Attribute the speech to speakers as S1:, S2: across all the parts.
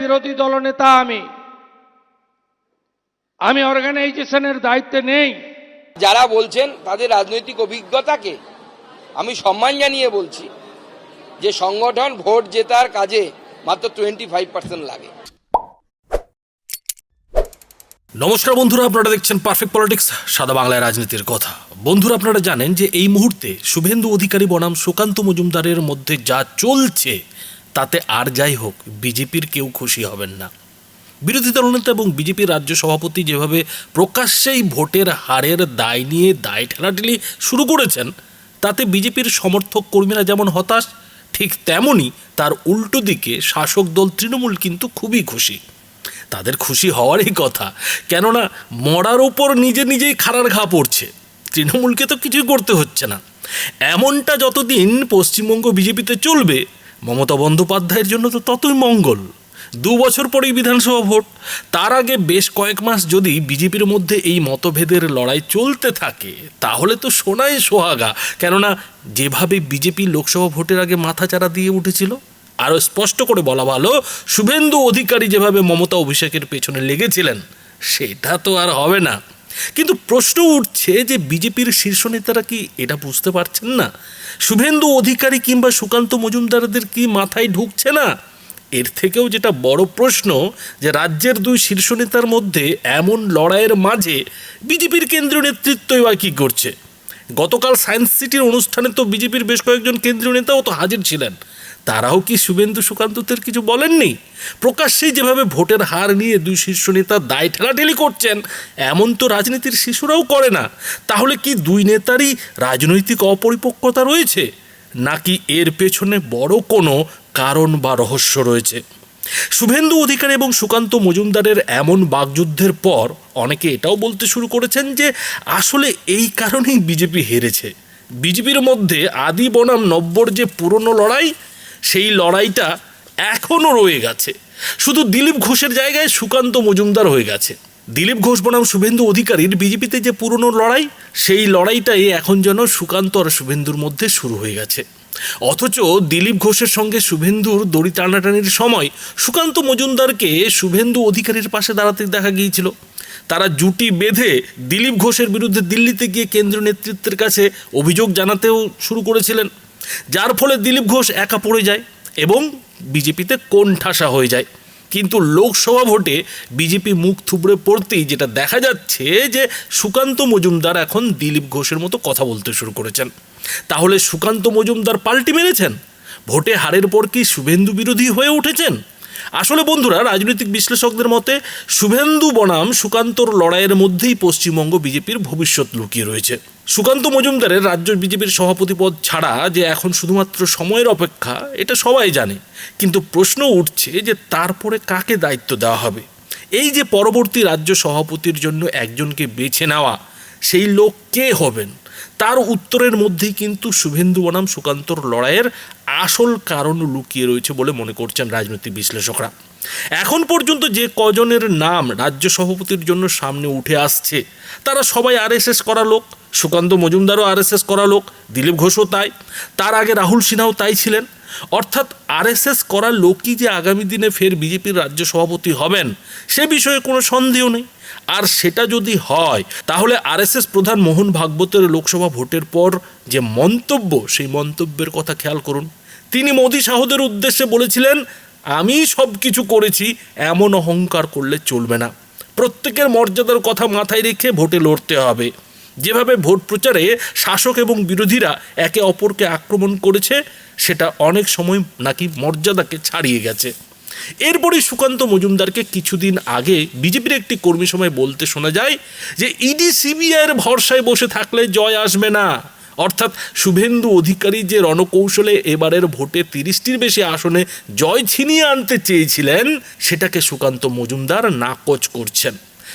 S1: বিরোধী দলনেতা আমি। আমি অর্গানাইজেশনের দায়িত্বে নেই।
S2: যারা বলছেন তাদের রাজনৈতিক অভিজ্ঞতাকে আমি সম্মান জানিয়ে বলছি যে সংগঠন ভোট জেতার কাজে মাত্র টোয়েন্টি ফাইভ পার্সেন্ট লাগে।
S3: নমস্কার বন্ধুরা আপনারা দেখছেন পারফেক্ট পলিটিক্স সাদা বাংলায় রাজনীতির কথা। বন্ধুরা আপনারা জানেন যে এই মুহূর্তে শুভেন্দু অধিকারী বনাম সুকান্ত মজুমদারের মধ্যে যা চলছে তাতে আর যাই হোক, বিজেপির কেউ খুশি হবেন না। বিরোধী দলনেতা এবং বিজেপির রাজ্য সভাপতি যেভাবে প্রকাশ্যেই ভোটের হারের দায় নিয়ে দায় ঠেলাঠেলি শুরু করেছেন, তাতে বিজেপির সমর্থক কর্মীরা যেমন হতাশ, ঠিক তেমনই তার উল্টো দিকে শাসক দল তৃণমূল কিন্তু খুবই খুশি। তাদের খুশি হওয়ারই কথা, কেননা মরার ওপর নিজে নিজেই খাড়ার ঘা পড়ছে। তৃণমূলকে তো কিছুই করতে হচ্ছে না। এমনটা যতদিন পশ্চিমবঙ্গ বিজেপিতে চলবে মমতা বন্দ্যোপাধ্যায়ের জন্য তো ততই মঙ্গল। দু বছর পরেই বিধানসভা ভোট। তার আগে বেশ কয়েক মাস যদি বিজেপির মধ্যে এই মতভেদের লড়াই চলতে থাকে, তাহলে তো সোনাই সোহাগা। কেননা, যেভাবে বিজেপি লোকসভা ভোটের আগে মাথাচাড়া দিয়ে উঠেছিল, আরও স্পষ্ট করে বলা ভালো, শুভেন্দু অধিকারী যেভাবে মমতা অভিষেকের পেছনে লেগেছিলেন, সেটা তো আর হবে না। কিন্তু প্রশ্ন উঠছে যে বিজেপির শীর্ষ নেতারা কি এটা বুঝতে পারছেন না? শুভেন্দু অধিকারী কিংবা সুকান্ত মজুমদারদের কি মাথায় ঢুকছে না? এর থেকেও যেটা বড় প্রশ্ন যে রাজ্যের দুই শীর্ষ নেতার মধ্যে এমন লড়াইয়ের মাঝে বিজেপির কেন্দ্রীয় নেতৃত্বই বা কী করছে? গতকাল সায়েন্স সিটির অনুষ্ঠানে তো বিজেপির বেশ কয়েকজন কেন্দ্রীয় নেতাও তো হাজির ছিলেন। তারাও কি শুভেন্দু সুকান্তদের কিছু বলেননি? প্রকাশ্যেই যেভাবে ভোটের হার নিয়ে দুই শীর্ষ নেতা দায় ঠেলাঠেলি করছেন, এমন তো রাজনীতির শিশুরাও করে না। তাহলে কি দুই নেতারই রাজনৈতিক অপরিপক্কতা রয়েছে? নাকি এর পেছনে বড় কোনো কারণ বা রহস্য রয়েছে? শুভেন্দু অধিকারী এবং সুকান্ত মজুমদারের এমন বাগযুদ্ধের পর অনেকে এটাও বলতে শুরু করেছেন যে, আসলে এই কারণেই বিজেপি হেরেছে। বিজেপির মধ্যে আদি বনাম নব্বর যে পুরনো লড়াই সেই লড়াইটা এখনও রয়ে গেছে। শুধু দিলীপ ঘোষের জায়গায় সুকান্ত মজুমদার হয়ে গেছে। দিলীপ ঘোষ বনাম শুভেন্দু অধিকারীর বিজেপিতে যে পুরনো লড়াই, সেই লড়াইটাই এখন যেন সুকান্ত আর শুভেন্দুর মধ্যে শুরু হয়ে গেছে। অথচ দিলীপ ঘোষের সঙ্গে শুভেন্দুর দড়ি টানাটানির সময় সুকান্ত মজুমদারকে শুভেন্দু অধিকারীর পাশে দাঁড়াতে দেখা গিয়েছিল। তারা জুটি বেঁধে দিলীপ ঘোষের বিরুদ্ধে দিল্লিতে গিয়ে কেন্দ্রীয় নেতৃত্বের কাছে অভিযোগ জানাতেও শুরু করেছিলেন। যার ফলে দিলীপ ঘোষ একা পড়ে যায় এবং বিজেপিতে কোণঠাসা হয়ে যায়। কিন্তু লোকসভা ভোটে বিজেপি মুখ থুবড়ে পড়তেই যেটা দেখা যাচ্ছে যে সুকান্ত মজুমদার এখন দিলীপ ঘোষের মতো কথা বলতে শুরু করেছেন। তাহলে সুকান্ত মজুমদার পাল্টি মেরেছেন? ভোটে হারের পর কি শুভেন্দু বিরোধী হয়ে উঠেছেন? আসলে বন্ধুরা, রাজনৈতিক বিশ্লেষকদের মতে, শুভেন্দু বনাম সুকান্তর লড়াইয়ের মধ্যেই পশ্চিমবঙ্গ বিজেপির ভবিষ্যৎ লুকিয়ে রয়েছে। সুকান্ত মজুমদারের রাজ্য বিজেপির সভাপতি পদ ছাড়া যে এখন শুধুমাত্র সময়ের অপেক্ষা, এটা সবাই জানে। কিন্তু প্রশ্ন উঠছে যে তারপরে কাকে দায়িত্ব দেওয়া হবে? এই যে পরবর্তী রাজ্য সভাপতির জন্য একজনকে বেছে নেওয়া, সেই লোক কে হবেন? তার উত্তরের মধ্যেই কিন্তু শুভেন্দু বনাম সুকান্তর লড়াইয়ের আসল কারণ লুকিয়ে রয়েছে বলে মনে করছেন রাজনৈতিক বিশ্লেষকরা। এখন পর্যন্ত যে কজনের নাম রাজ্য সভাপতির জন্য সামনে উঠে আসছে, তারা সবাই আরএসএস করা লোক, সুকান্ত মজুমদারও আরএসএস করা লোক, দিলীপ ঘোষও তাই। তার আগে রাহুল সিনহাও তাই ছিলেন। অর্থাৎ আরএসএস করা লোকই যে আগামী দিনে ফের বিজেপির রাজ্য সভাপতি হবেন, সে বিষয়ে কোনো সন্দেহ নেই। আর সেটা যদি হয়, তাহলে আরএসএস প্রধান মোহন ভাগবতের লোকসভা ভোটের পর যে মন্তব্য, সেই মন্তব্যের কথা খেয়াল করুন। তিনি মোদী শাহদের উদ্দেশ্যে বলেছিলেন, আমি সব কিছু করেছি, এমন অহংকার করলে চলবে না। প্রত্যেকের মর্যাদার কথা মাথায় রেখে ভোটে লড়তে হবে। যেভাবে ভোট প্রচারে শাসক এবং বিরোধীরা একে অপরকে আক্রমণ করেছে, সেটা অনেক সময় নাকি মর্যাদাকে ছাড়িয়ে গেছে। এরপরই সুকান্ত মজুমদারকে কিছুদিন আগে বিজেপির একটি কর্মী সময় বলতে শোনা যায় যে ইডি সিবিআইয়ের ভরসায় বসে থাকলে জয় আসবে না। অর্থাৎ শুভেন্দু অধিকারী যে রণকৌশলে এবারের ভোটে তিরিশটির বেশি আসনে জয় ছিনিয়ে আনতে চেয়েছিলেন, সেটাকে সুকান্ত মজুমদার নাকচ করছেন।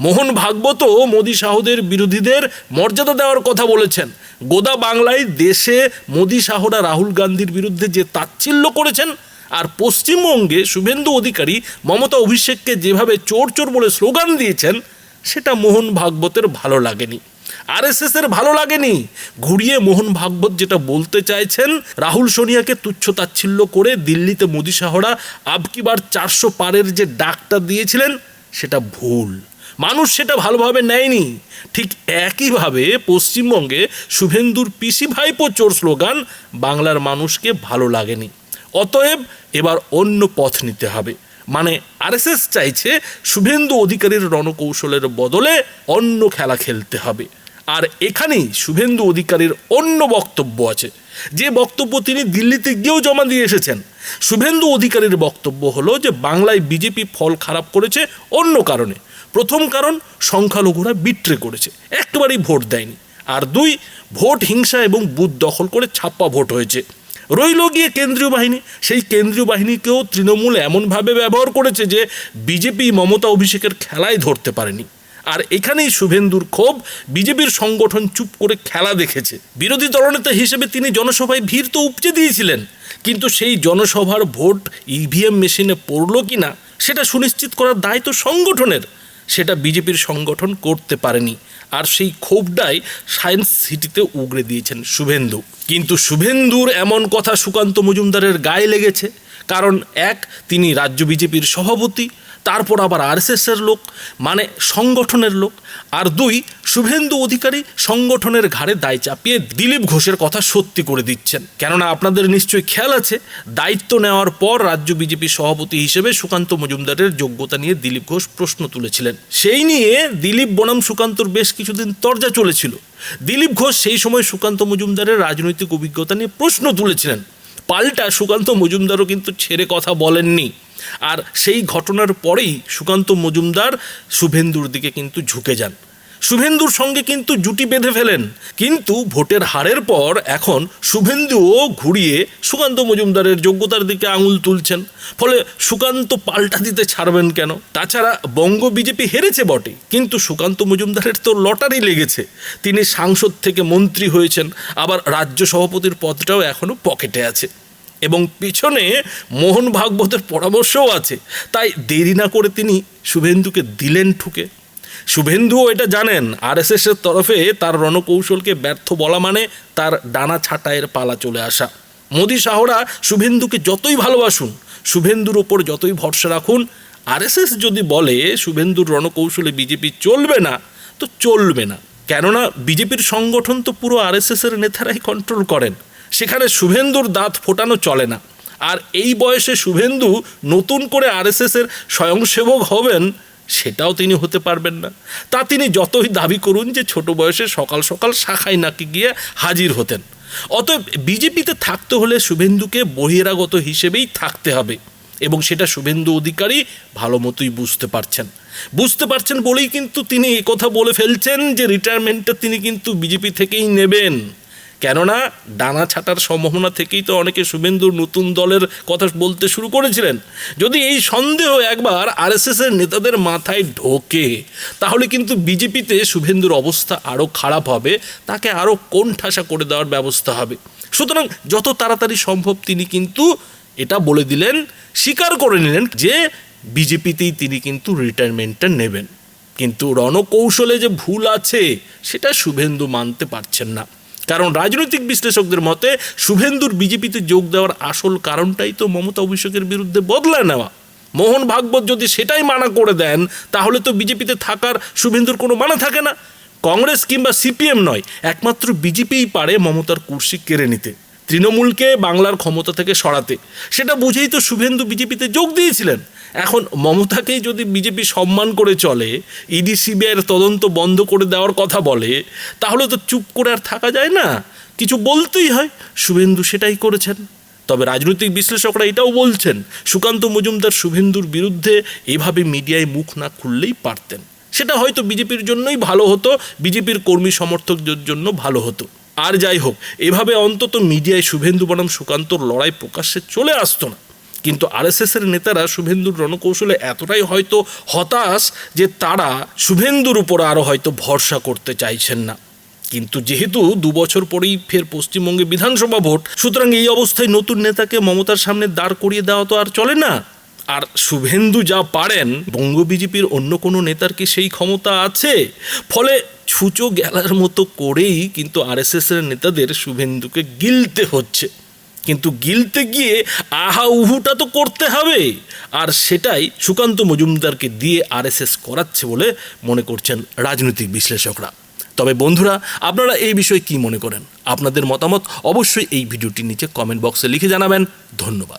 S3: মোহন ভাগবত মোদী শাহদের বিরোধীদের মর্যাদা দেওয়ার কথা বলেছেন। গোদা বাংলায় দেশে মোদী শাহরা রাহুল গান্ধীর বিরুদ্ধে যে তাচ্ছিল্য করেছেন আর পশ্চিমবঙ্গে শুভেন্দু অধিকারী মমতা অভিষেককে যেভাবে চোর চোর বলে স্লোগান দিয়েছেন, সেটা মোহন ভাগবতের ভালো লাগেনি। আরএসএস এর ভালো লাগেনি? ঘুরিয়ে মোহন ভাগবত যেটা বলতে চাইছেন, রাহুল সোনিয়াকে তুচ্ছ তাচ্ছিল্য করে দিল্লিতে মোদি শাহরা আবকিবার চারশো পারের যে ডাকটা দিয়েছিলেন, সেটা ভুল। মানুষ সেটা ভালোভাবে নেয়নি। ঠিক একইভাবে পশ্চিমবঙ্গে শুভেন্দুর পিসি ভাইপো চোর স্লোগান বাংলার মানুষকে ভালো লাগেনি। অতএব এবার অন্য পথ নিতে হবে। মানে আরএসএস চাইছে শুভেন্দু অধিকারীর রণকৌশলের বদলে অন্য খেলা খেলতে হবে। আর এখানেই শুভেন্দু অধিকারীর অন্য বক্তব্য আছে। যে বক্তব্য তিনি দিল্লিতে গিয়েও জমা দিয়ে এসেছেন, শুভেন্দু অধিকারীর বক্তব্য হলো যে বাংলায় বিজেপি ফল খারাপ করেছে অন্য কারণে। প্রথম কারণ, সংখ্যালঘুরা বিট্রে করেছে, একবারেই ভোট দেয়নি। আর দুই, ভোট হিংসা এবং বুথ দখল করে ছাপ্পা ভোট হয়েছে। রইল গিয়ে কেন্দ্রীয় বাহিনী। সেই কেন্দ্রীয় বাহিনীকেও তৃণমূল এমনভাবে ব্যবহার করেছে যে বিজেপি মমতা অভিষেকের খেলায় ধরতে পারেনি। আর এখানেই শুভেন্দুর ক্ষোভ, বিজেপির সংগঠন চুপ করে খেলা দেখেছে। বিরোধী দলনেতা হিসেবে তিনি জনসভায় ভিড় তো উপচে দিয়েছিলেন। কিন্তু সেই জনসভার ভোট ইভিএম মেশিনে পড়ল কি না, সেটা সুনিশ্চিত করার দায়িত্ব সংগঠনের। সেটা বিজেপির সংগঠন করতে পারেনি। আর সেই ক্ষোভটাই সায়েন্স সিটিতে উগড়ে দিয়েছেন শুভেন্দু। কিন্তু শুভেন্দুর এমন কথা সুকান্ত মজুমদারের গায়ে লেগেছে। কারণ এক, তিনি রাজ্য বিজেপির সভাপতি, তারপর আবার আরএসএসের লোক মানে সংগঠনের লোক, আর দুই শুভেন্দু অধিকারী সংগঠনের ঘাড়ে দায় চাপিয়ে দিলীপ ঘোষের কথা সত্যি করে দিচ্ছেন। কেননা আপনাদের নিশ্চয়ই খেয়াল আছে, দায়িত্ব নেওয়ার পর রাজ্য বিজেপি সভাপতি হিসেবে সুকান্ত মজুমদারের যোগ্যতা নিয়ে দিলীপ ঘোষ প্রশ্ন তুলেছিলেন। সেই নিয়ে দিলীপ বনাম সুকান্তর বেশ কিছুদিন তর্জা চলেছিল। দিলীপ ঘোষ সেই সময় সুকান্ত মজুমদারের রাজনৈতিক অভিজ্ঞতা নিয়ে প্রশ্ন তুলেছিলেন। পাল্টা সুকান্ত মজুমদারও কিন্তু ছেড়ে কথা বলেননি। আর সেই ঘটনার পরেই সুকান্ত মজুমদার শুভেন্দুর দিকে কিন্তু ঝুঁকে যান। শুভেন্দুর সঙ্গে কিন্তু জুটি বেঁধে ফেলেন। কিন্তু ভোটের হারের পর এখন শুভেন্দুও ঘুরিয়ে সুকান্ত মজুমদারের যোগ্যতার দিকে আঙুল তুলছেন। ফলে সুকান্ত পাল্টা দিতে ছাড়বেন কেন? তাছাড়া বঙ্গ বিজেপি হেরেছে বটে, কিন্তু সুকান্ত মজুমদারের তো লটারি লেগেছে। তিনি সাংসদ থেকে মন্ত্রী হয়েছেন, আবার রাজ্য সভাপতির পদটাও এখনও পকেটে আছে। এবং পিছনে মোহন ভাগবতের পরামর্শও আছে। তাই দেরি না করে তিনি শুভেন্দুকে দিলেন ঠুকে। শুভেন্দুও এটা জানেন। আরএসএস এর তরফে তার রণকৌশলকে ব্যর্থ বলা মানে তার ডানা ছাঁটাইয়ের পালা চলে আসা। মোদি শাহরা শুভেন্দুকে যতই ভালোবাসুন, শুভেন্দুর ওপর যতই ভরসা রাখুন, আরএসএস যদি বলে শুভেন্দুর রণকৌশলে বিজেপি চলবে না, তো চলবে না। কেননা বিজেপির সংগঠন তো পুরো আরএসএস এর নেতারাই কন্ট্রোল করেন। সেখানে শুভেন্দুর দাঁত ফোটানো চলে না। আর এই বয়সে শুভেন্দু নতুন করে আরএসএস এর স্বয়ংসেবক হবেন সেটাও তিনি হতে পারবেন না। তা তিনি যতই দাবি করুন যে ছোট বয়সে সকাল সকাল শাখায় নাকি গিয়ে হাজির হতেন। অতএব বিজেপিতে থাকতে হলে শুভেন্দুকে বহিরাগত হিসেবেই থাকতে হবে এবং সেটা শুভেন্দু অধিকারী ভালো মতোই বুঝতে পারছেন। বুঝতে পারছেন বলেই কিন্তু তিনি কথা বলে ফেলছেন যে রিটায়ারমেন্টটা তিনি কিন্তু বিজেপি থেকেই নেবেন। কেননা ডানা ছাটার সম্ভাবনা থেকেই তো অনেকে শুভেন্দুর নতুন দলের কথা বলতে শুরু করেছিলেন। যদি এই সন্দেহ একবার আরএসএস এর নেতাদের মাথায় ঢোকে, তাহলে কিন্তু বিজেপিতে শুভেন্দুর অবস্থা আরও খারাপ হবে, তাকে আরও কোণঠাসা করে দেওয়ার ব্যবস্থা হবে। সুতরাং যত তাড়াতাড়ি সম্ভব তিনি কিন্তু এটা বলে দিলেন, স্বীকার করে নিলেন যে বিজেপিতেই তিনি কিন্তু রিটায়ারমেন্টটা নেবেন। কিন্তু রণকৌশলে যে ভুল আছে, সেটা শুভেন্দু মানতে পারছেন না। কারণ রাজনৈতিক বিশ্লেষকদের মতে শুভেন্দুর বিজেপিতে যোগ দেওয়ার আসল কারণটাই তো মমতা অভিষেকের বিরুদ্ধে বদলা নেওয়া। মোহন ভাগবত যদি সেটাই মানা করে দেন, তাহলে তো বিজেপিতে থাকার শুভেন্দুর কোনো মানা থাকে না। কংগ্রেস কিংবা সিপিএম নয়, একমাত্র বিজেপিই পারে মমতার কুর্সি কেড়ে নিতে। তৃণমূলকে বাংলার ক্ষমতা থেকে সরাতে। সেটা বুঝেই তো শুভেন্দু বিজেপিতে যোগ দিয়েছিলেন। এখন মমতাকেই যদি বিজেপি সম্মান করে চলে, ইডি, সিবিআইয়ের তদন্ত বন্ধ করে দেওয়ার কথা বলে, তাহলে তো চুপ করে আর থাকা যায় না। কিছু বলতেই হয়। শুভেন্দু সেটাই করেছেন। তবে রাজনৈতিক বিশ্লেষকরা এটাও বলছেন, সুকান্ত মজুমদার শুভেন্দুর বিরুদ্ধে এভাবে মিডিয়ায় মুখ না খুললেই পারতেন। সেটা হয়তো বিজেপির জন্যই ভালো হতো, বিজেপির কর্মী সমর্থকদের জন্য ভালো হতো। আর যাই হোক, এভাবে অন্তত মিডিয়ায় শুভেন্দু বনাম সুকান্তর লড়াই প্রকাশ্যে চলে আসতো না। কিন্তু আরএসএস এর নেতারা শুভেন্দুর রণকৌশলে এতটাই হয়তো হতাশ যে তারা শুভেন্দুর উপর আরও হয়তো ভরসা করতে চাইছেন না। কিন্তু যেহেতু দু বছর পরেই ফের পশ্চিমবঙ্গে বিধানসভা ভোট, সুতরাং এই অবস্থায় নতুন নেতাকে মমতার সামনে দাঁড় করিয়ে দেওয়া তো আর চলে না। আর শুভেন্দু যা পারেন, বঙ্গ বিজেপির অন্য কোনো নেতার কি সেই ক্ষমতা আছে? ফলে ছুঁচো গেলার মতো করেই কিন্তু আরএসএস এর নেতাদের শুভেন্দুকে গিলতে হচ্ছে। কিন্তু গিলতে গিয়ে, আহা, উহুটা তো করতে হবে। আর সেটাই সুকান্ত মজুমদারকে দিয়ে আরএসএস করাচ্ছে বলে মনে করছেন রাজনৈতিক বিশ্লেষকরা। তবে বন্ধুরা, আপনারা এই বিষয়ে কি মনে করেন? আপনাদের মতামত অবশ্যই এই ভিডিওটির নিচে কমেন্ট বক্সে লিখে জানাবেন। ধন্যবাদ।